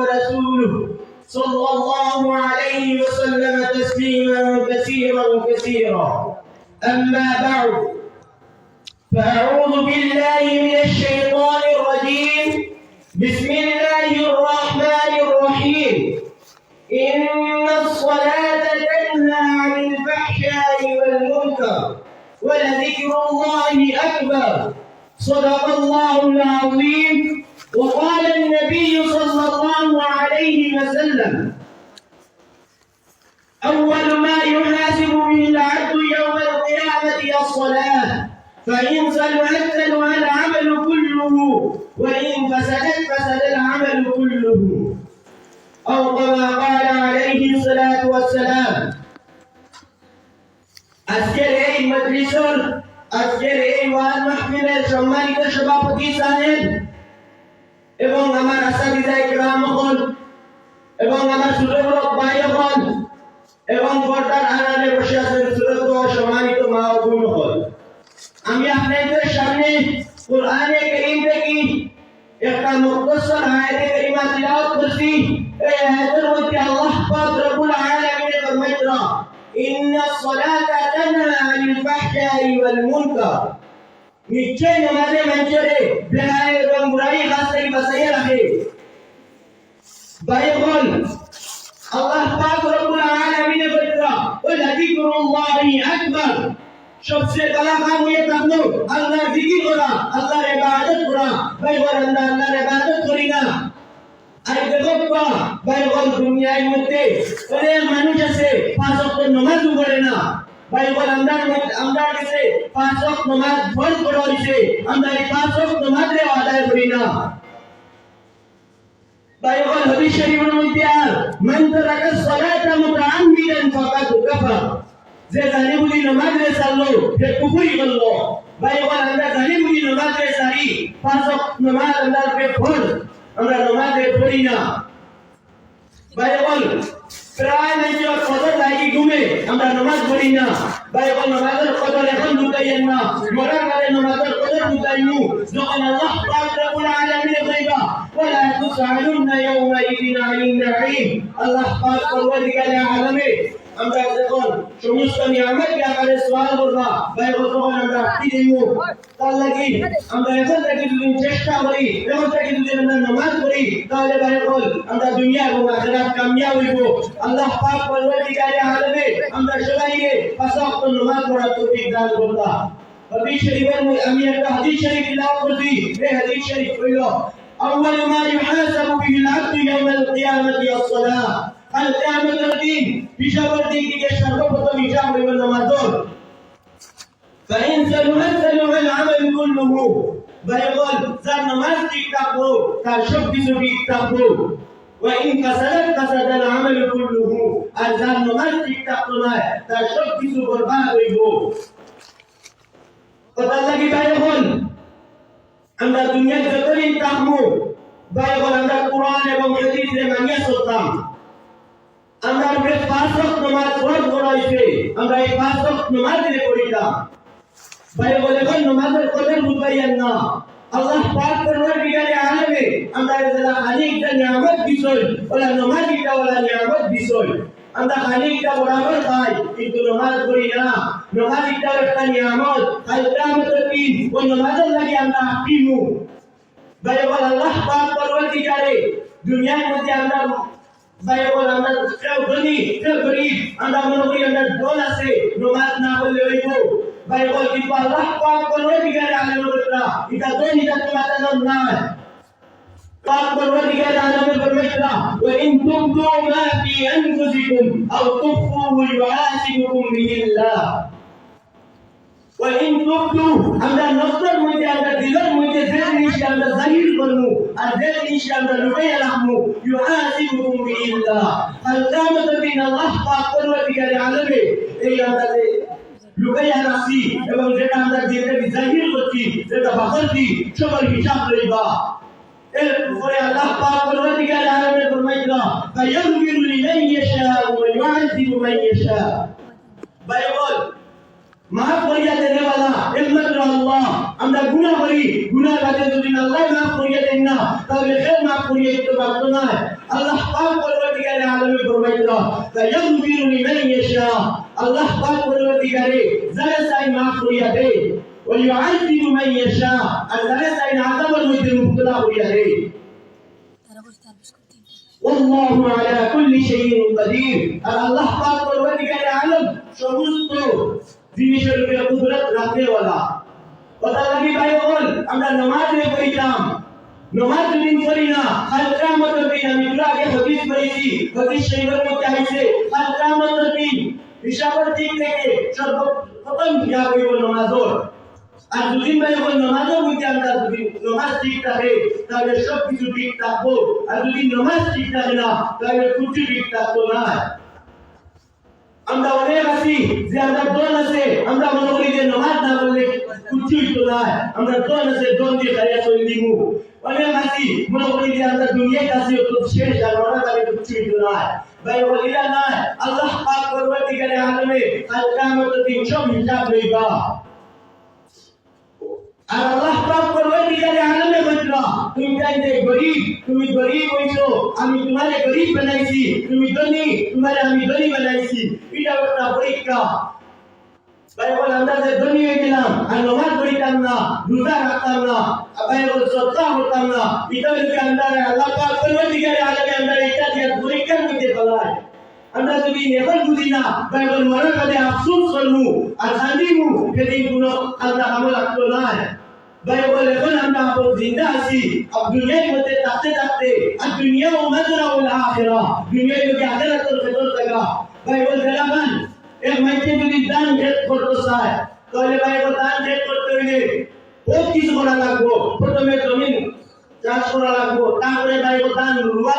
ورسوله صلى الله عليه وسلم تسليما كثيرا كثيرا. أما بعد فأعوذ بالله من الشيطان الرجيم. بسم الله الرحمن الرحيم. إن الصلاة تنهى عن الفحشاء والمنكر ولذكر الله أكبر. صدق الله العظيم. أو كما قال عليه الصلاة والسلام আজকের এই মজলিসের আজকের এই ওয়াজ মাহফিলের সম্মানিত সভাপতি সাহেব এবং আমার আসাদিদাই গ্রাম হল এবং আমার ছোট বড় ভাই হল এবং পর্দার আড়ালে বসে আছেন ছোট বড় সম্মানিত মা ও বোন হল আমি আপনাদের সামনে কোরআনে কারীম থেকে একটা মুখতসর আয়াতে কারিমা তিলাওয়াত করছি திருமூர்த்தி அல்லாஹ் பாக் ரபுல் ஆலமீன் பர்மைத்ரா இன்ன ஸலாத தன்ஹா அனில் ஃபஹ்ஷாஇ வல் முன்கர் निश्चय नमाजे म्हणजे भलाई व बुराई हा सही बसेल आहे बायबल अल्लाह पाक रब्बुल आलमीन ने बतला वल जिक्रुल्लाहि अकबर सबसे बड़ा काम ये करनो अल्लाह जिक्र करा अल्लाह इबादत करा भाई और अल्लाह अल्लाह इबादत करेगा আর দেখো বাইবল দুনিয়ার মধ্যে অনেক মানুষ আছে পাঁচ ওয়াক্ত নামাজ পড়ে না বাইবল আমরা আমরা কাছে পাঁচ ওয়াক্ত নামাজ ফরজ করা হয়েছে আমরা এই পাঁচ ওয়াক্ত নামাজে আদায় করি না বাইবল হাদিস শরীফের মধ্যে আর মান তারাকা সালাতা মুতাআম্মিদান ফাকাদ কাফার যে জানি বুঝি নামাজ রে চাললো সে কুফরি করলো বাইবল আমরা জানি বুঝি নামাজ রে সারি পাঁচ ওয়াক্ত নামাজ আমরা ফরজ আমরা নামাজে পড়ি না। বাইবল প্রায় নিজের কদর লাগি ঘুমে আমরা নামাজ পড়ি না। বাইবল নামাজের কদর এখন ঢুকাইয়েন না। মরার কালে নামাজের কদর ঢুকাইনু যখন আল্লাহ পাক রব্বুল আলামিন কইবা ওয়ালা তুসআলুনা ইয়াওমাইদিন আনিন নাঈম? আল্লাহ পাক পরওয়ারদিগারে আলামে আমরা যখন সমস্ত নিয়ামত ব্যাপারে সওয়াল করবা বাইবল তখন আমরা কি দিব তার লাগি আমরা এখন থেকে যদি চেষ্টা করি এখন থেকে যদি আমরা নামাজ পড়ি তাহলে বাইবল আমরা দুনিয়া এবং আখিরাত কামিয়াব হইব আল্লাহ পাক পরওয়ারদিগারে আলামে আমরা সবাইকে পাঁচ ওয়াক্ত নামাজ পড়ার তৌফিক দান করবা হাদিস শরীফের মধ্যে আমি একটা হাদিস শরীফ তিলাওয়াত করছি এই হাদিস শরীফ হইল أول ما يحاسب به العبد يوم القيامة الصلاة القيامة الدين হিসাবের দিক থেকে সর্বপ্রথম হিসাব হইল নামাজের فإن سلمت سلم العمل كله বাইবল যার নামাজ ঠিক থাকবো তার সব কিছু ঠিক থাকবো وإن فسدت فسد العمل كله আর যার নামাজ ঠিক থাকতো না তার সব কিছু বরবাদ হইব কথা লাগি বাইবল আমরা দুনিয়ার যতদিন থাকবো বাইবল আমরা কোরআন এবং হাদিসে মানিয়ে চলতাম আমরা উপরে পাঁচ ওয়াক্ত নামাজ ফরজ করা হয়েছে আমরা এই পাঁচ ওয়াক্ত নামাজ দিয়ে পড়িতাম বাইবল এখন নামাজের কদর বুঝাইয়েন না। আল্লাহ পাক পরওয়ারদিগারে আলামে, আমরা যারা খানিকটা নিয়ামত বিষয় ওলা নামাজিটা ওলা নিয়ামত বিষয় আমরা খানিকটা বরাবর পাই কিন্তু নামাজ পড়ি না। নামাজিটা একটা নিয়ামত, কাল কিয়ামতের দিন ওই নামাজের লাগি আমরা কিনু বাইবল আল্লাহ পাক পরওয়ারদিগারে দুনিয়ার মধ্যে আমরা saya pun anda terbeli, beri. anda menurut anda dolar se, rumah nak beli ribu. Saya pun kita lakukan perlu tiga dah anda berita, kita beli kita terlalu nampak. Kalau perlu tiga dah anda berita, wa in tumtu ma fi anfusikum, atau tufu wa asimukum bi Allah. وإن تبدوا আমরা নজর মধ্যে আমরা দিলের মধ্যে যে জিনিসটা আমরা জাহির করবো আর যে জিনিসটা আমরা লুকাইয়া রাখবো ইউহাসিবুকুম বিল্লাহ আল্লামত বিন আল্লাহ পাক পরবর্তীকালে আলমে এই আমরা যে লুকাইয়া রাখছি এবং যেটা আমরা যেটা জাহির করছি যেটা বাহরছি সবার হিসাব লইবা এরপরে আল্লাহ পাক পরবর্তীকালে আলমে ফরমাইলা ফায়াগফিরু লিমান ইয়াশা ওয়া ইউআযিবু মান ইয়াশা বাইবল মাফ করিয়া দেনে वाला একমাত্র আল্লাহ আমরা গুনাহ করি গুনাহ কাজে যদি আল্লাহ মাফ করিয়া দেন না তাহলে সে মাফ করিয়া দিতে পারতো না আল্লাহ পাক পরবর্তীকালে আলমে ফরমাইল ফায়াগফিরু লিমান ইয়াশা আল্লাহ পাক পরবর্তীকালে যারা চাই মাফ করিয়া দেয় ويعذب من يشاء আর যারা চাই না আযাবের মধ্যে মুবতলা করিয়া দেয় তারা বসে তার বিস্কুট দিন والله على كل شيء قدير আর আল্লাহ পাক পরবর্তীকারে আলম সমস্ত জিনিসের উপরে কুদরত রাখতে ওয়ালা কথা লাগি ভাই বল আমরা নামাজে পড়িতাম নামাজ যদি পড়ি না কাল কিয়ামতের দিন আমি একটু আগে হাদিস পড়েছি হাদিস শরীফের মধ্যে আছে কাল কিয়ামতের দিন হিসাবের দিক থেকে সর্বপ্রথম হিসাব হইব নামাজের আর দুদিন ভাই বল নামাজের মধ্যে আমরা যদি নামাজ ঠিক থাকে তাহলে সব কিছু ঠিক থাকবো আর যদি নামাজ ঠিক থাকে না তাহলে কিছু ঠিক থাকবো না আমরা অনেক আছি, যে আমরা দল আছে, আমরা মনে করি যে নামাজ না বললে কিছু হইতো না। আমরা দল আছে, দল দিয়ে খাইয়া চলে দিব। অনেক আছি মনে করি যে আমরা দুনিয়ায় কাছে তো শেষ আর ওরা তাহলে কিছু হইতো না ভাই বলিলা না আল্লাহ পাক পরবর্তীকালে আলমে কাল কিয়ামতের দিন সব হিসাব লইবা। আর আল্লাহ পাক পরবর্তীকালে আলমে বলরা তুমি চাইতে গরিব, তুমি গরিব হইছো আমি তোমারে গরিব বানাইছি, তুমি ধনী, তোমারে আমি ধনী বানাইছি। এটা একটা পরীক্ষা। ভাই বল আমরা যে ধনী হয়ে গেলাম, আর নমাজ পড়িতাম না রোজা রাখতাম না ভাই বল সত্তা হতাম না, এটা আমরা আল্লাহ পাক পরবর্তীকালে আলমে, আমরা এটা দিয়ে পরীক্ষার মধ্যে ফেলায় আমরা যদি এখন বুঝি না ভাই বল মরার কাছে আফসোস করব আর কান্দিমু সেদিন কোনো আল্লাহ আমল রাখতো না। ভাই বল এখন আমরা আপন জিন্দা আছি, আর দুনিয়ার মধ্যে থাকতে থাকতে আর দুনিয়া ও মাজরা ও আখিরা দুনিয়ায় যদি আখিরাতের ভেতর থাকা। ভাই বল জানাবেন এক মাইকে যদি দান ভেদ করতে চায়, তাহলে ভাই বল দান ভেদ করতে হইলে বহুত কিছু করা লাগবো। প্রথমে জমিন চাষ করা লাগবো, তারপরে ভাই বল ধান রুয়া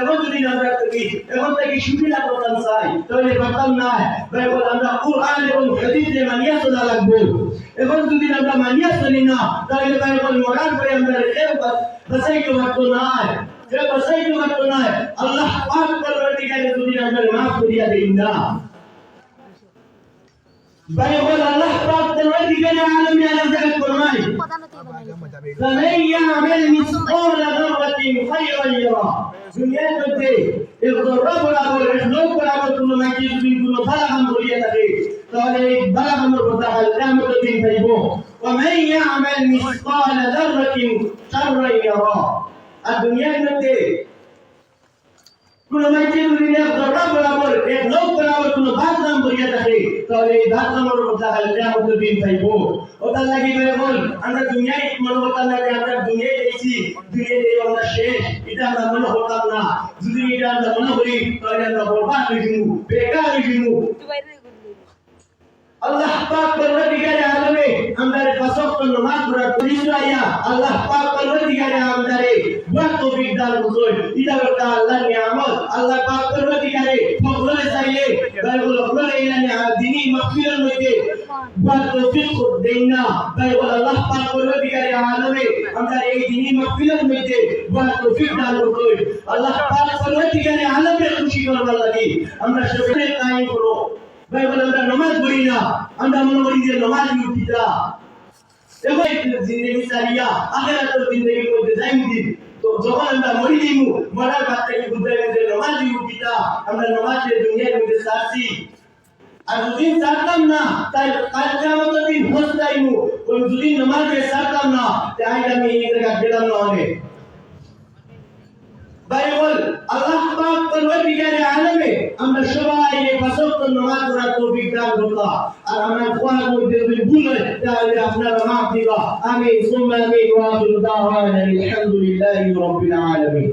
এখন যদি আমরা থাকি এখন থেকে সুবিধা করতাম চাই, তাহলে পারতাম না। ভাই আমরা কোরআন এবং হাদিসে মানিয়া লাগবো। এখন যদি আমরা মানিয়া চলি না, তাহলে ভাই বল, মরার পরে আমরা রেখে না। যে বাঁচাইতে পারতো না আল্লাহ পাক পরবর্তীকালে যদি আমরা মাফ করিয়া দেই না ভাই বল আল্লাহ পাক পরবর্তীকালে আলমী আলাম জায়গা ফরমায় প্রধানত বানাই فمن يعمل مثقال ذرة خيرا يره দুনিয়ার মধ্যে এক জর্রা বরাবর এক লোক বরাবর কোনো মাইকে যদি কোনো ভালো কাম করিয়া থাকে তাহলে এই ভালো কামের কথা হাল কিয়ামতের দিন পাইব ومن يعمل مثقال ذرة شرا يره আর দুনিয়ার মধ্যে কোন মাইকে এক জর্রা বরাবর এক লোক বরাবর কোনো ভালো কাম করিয়া থাকে, তাহলে এই ভালো কামের কথা হাল কিয়ামতের দিন পাইব ওটা লাগি ভাই বল, আমরা দুনিয়ায় মনে হতাম না যে আমরা দুনিয়ায় দেখছি দুনিয়ায় এই আমরা শেষ, এটা আমরা মনে হতাম না। যদি এটা আমরা মনে করি, তাহলে আমরা বরবাদ হয়ে যাব, বেকার হয়ে যাব। আল্লাহ পাক পরবর্তীকারে আলমে আমাদের কসব তো নামাজ পড়া পরিচয়া আল্লাহ পাক পরবর্তীকারে আমাদের ওয়াক তৌফিক দান করুন। এটা একটা আল্লাহ নিয়ামত। আল্লাহ পাক পরবর্তীকারে ফখরে চাইলে বাইবল ফখরে ইলানি দিনী মাহফিলের মধ্যে ওয়াক তৌফিক দেন না। বাইবল আল্লাহ পাক পরবর্তীকারে আলমে আমরা এই দিনী মাহফিলের মধ্যে ওয়াক তৌফিক দান করুন। আল্লাহ পাক পরবর্তীকারে আলমে খুশি করবার লাগি আমরা সবাই কায়েম করো। ভাই বলে আমরা নামাজ পড়ি না আমরা মনে করি যে নামাজ উঠিতা দেখো জিন্দগি চালিয়া আখেরাতের জিন্দগির মধ্যে যাই দিন তো যখন আমরা মরি দিমু মরার বাদ থেকে বুঝতে যে নামাজ উঠিতা আমরা নামাজের দুনিয়ার মধ্যে সারছি আর যদি সারতাম না তাই কাল কিয়ামতের দিন হোস যাইমু ওই যদি নামাজে সারতাম না তাই আমি এই জায়গা গেলাম না অনেক বাইবল আল্লাহ পাক পরওয়ারদিগারে আলমে আমরা সবাই এই পাঁচক্ত নামাজ পড়ার তৌফিক দান করতা আর আমরা কোরআন মধ্যে যদি ভুল হয় তাহলে আপনারা মাফ দিবা আমিন সুম্মা আমিন ওয়া আখিরু দাওয়ানা আলহামদুলিল্লাহি রাব্বিল আলামিন